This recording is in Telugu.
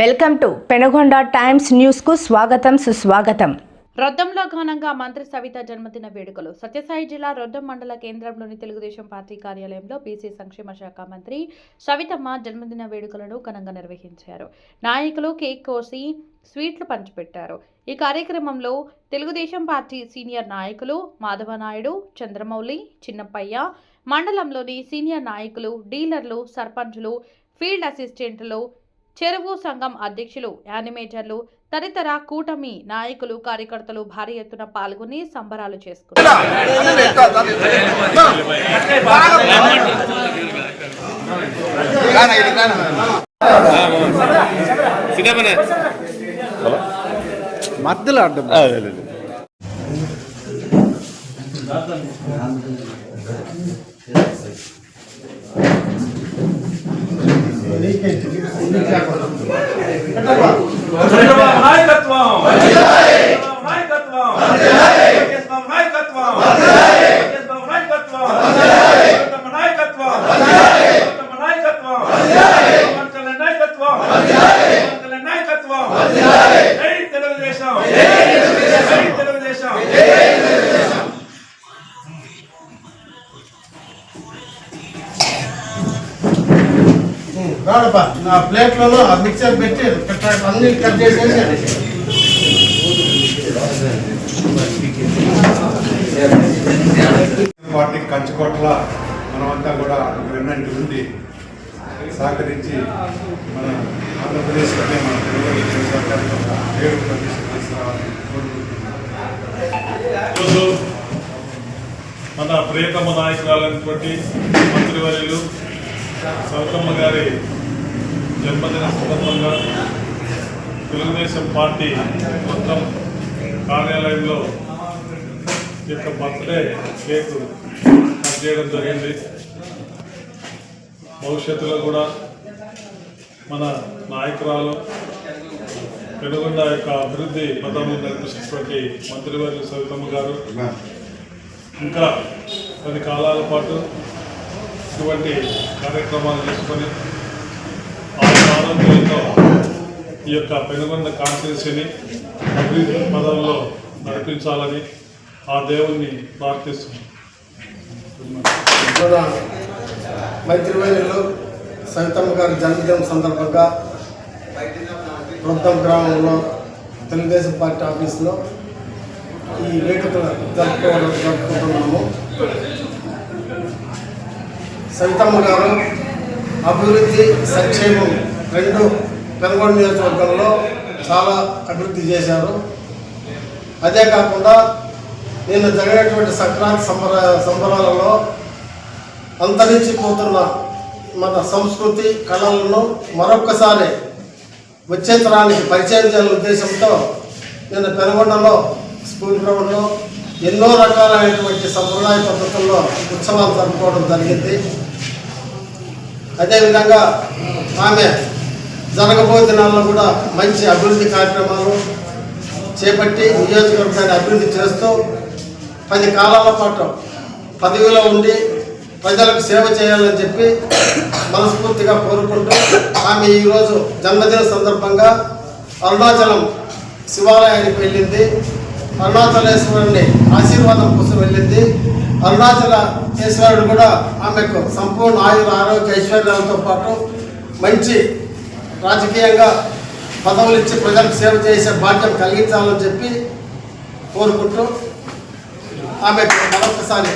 వెల్కమ్ టు పెనగొండ టైమ్స్ న్యూస్కు స్వాగతం సుస్వాగతం. రొద్దంలో ఘనంగా మంత్రి సవిత జన్మదిన వేడుకలు. సత్యసాయి జిల్లా రొద్దం మండల కేంద్రంలోని తెలుగుదేశం పార్టీ కార్యాలయంలో బీసీ సంక్షేమ శాఖ మంత్రి సవితమ్మ జన్మదిన వేడుకలను ఘనంగా నిర్వహించారు. నాయకులు కేక్ కోసి స్వీట్లు పంచిపెట్టారు. ఈ కార్యక్రమంలో తెలుగుదేశం పార్టీ సీనియర్ నాయకులు మాధవనాయుడు చంద్రమౌళి చిన్నప్పయ్య మండలంలోని సీనియర్ నాయకులు డీలర్లు సర్పంచులు ఫీల్డ్ అసిస్టెంట్లు చెరువు సంఘం అధ్యక్షులు యానిమేటర్లు తదితర కూటమి నాయకులు కార్యకర్తలు భారీ ఎత్తున పాల్గొని సంబరాలు చేసుకున్నారు. 例えば。రాడప్ప నా ప్లేట్లలో ఆ మిక్సర్ పెట్టి అన్ని కట్ చేసేసి పార్టీ కంచుకోట్ల మనమంతా కూడా వెన్నంటి ఉండి సహకరించి మన ఆంధ్రప్రదేశ్లోనే మన తెలుగు సర్కారు పేరు ప్రతిష్ట తీసుకురావాలని కోరుకుంటున్నాను మన ప్రియతమ నాయకురాలైనటువంటి మంత్రివర్యులు సౌతమ్మ గారి జన్మదిన సందర్భంగా తెలుగుదేశం పార్టీ మొత్తం కార్యాలయంలో యొక్క బర్త్డే కేక్ కట్ చేయడం జరిగింది. భవిష్యత్తులో కూడా మన నాయకురాలు పెనుగొండ యొక్క అభివృద్ధి పదంలో నడిపిస్తున్నటువంటి మంత్రివర్యులు సవితమ్మ గారు. ఇంకా పది కాలాల పాటు ఇటువంటి కార్యక్రమాలు చేసుకొని ఆ ఆరోగ్యంతో ఈ యొక్క పెనుగొండ కాన్స్టిట్యూన్సీని అభివృద్ధి పదంలో నడిపించాలని ఆ దేవుణ్ణి ప్రార్థిస్తున్నాం. మన మంత్రివర్యులు సవితమ్మ గారి జన్మదినం సందర్భంగా వృద్ధం గ్రామంలో తెలుగుదేశం పార్టీ ఆఫీసులో ఈ వేడుకలు జరుపుకోవడం జరుపుకుంటున్నాము. సవితమ్మ గారు అభివృద్ధి సంక్షేమం రెండు పెనుగొండ నియోజకవర్గంలో చాలా అభివృద్ధి చేశారు. అదే కాకుండా నిన్న జరిగినటువంటి సంక్రాంతి సంబర సంబరాలలో అంతరించిపోతున్న మన సంస్కృతి కళలను మరొక్కసారి వచ్చే తరానికి పరిచయం చేయాలనే ఉద్దేశంతో నిన్న పెనుగొండలో స్కూల్ గ్రౌండ్లో ఎన్నో రకాలైనటువంటి సంప్రదాయ పద్ధతుల్లో ఉత్సవాలు జరుపుకోవడం జరిగింది. అదేవిధంగా ఆమె జరగబోయే దినాల్లో కూడా మంచి అభివృద్ధి కార్యక్రమాలు చేపట్టి నియోజకవర్గాన్ని అభివృద్ధి చేస్తూ పది కాలాల పాటు పదవిలో ఉండి ప్రజలకు సేవ చేయాలని చెప్పి మనస్ఫూర్తిగా కోరుకుంటూ ఆమె ఈరోజు జన్మదిన సందర్భంగా అరుణాచలం శివాలయానికి వెళ్ళింది. అరుణాచలేశ్వరుని ఆశీర్వాదం కోసం వెళ్ళింది. అరుణాచలేశ్వరుడు కూడా ఆమెకు సంపూర్ణ ఆయుర ఆరోగ్య ఐశ్వర్యాలతో పాటు మంచి రాజకీయంగా పదవులు ఇచ్చి ప్రజలకు సేవ చేసే బాధ్యం కలిగించాలని చెప్పి కోరుకుంటూ ఆమె మరొకసారి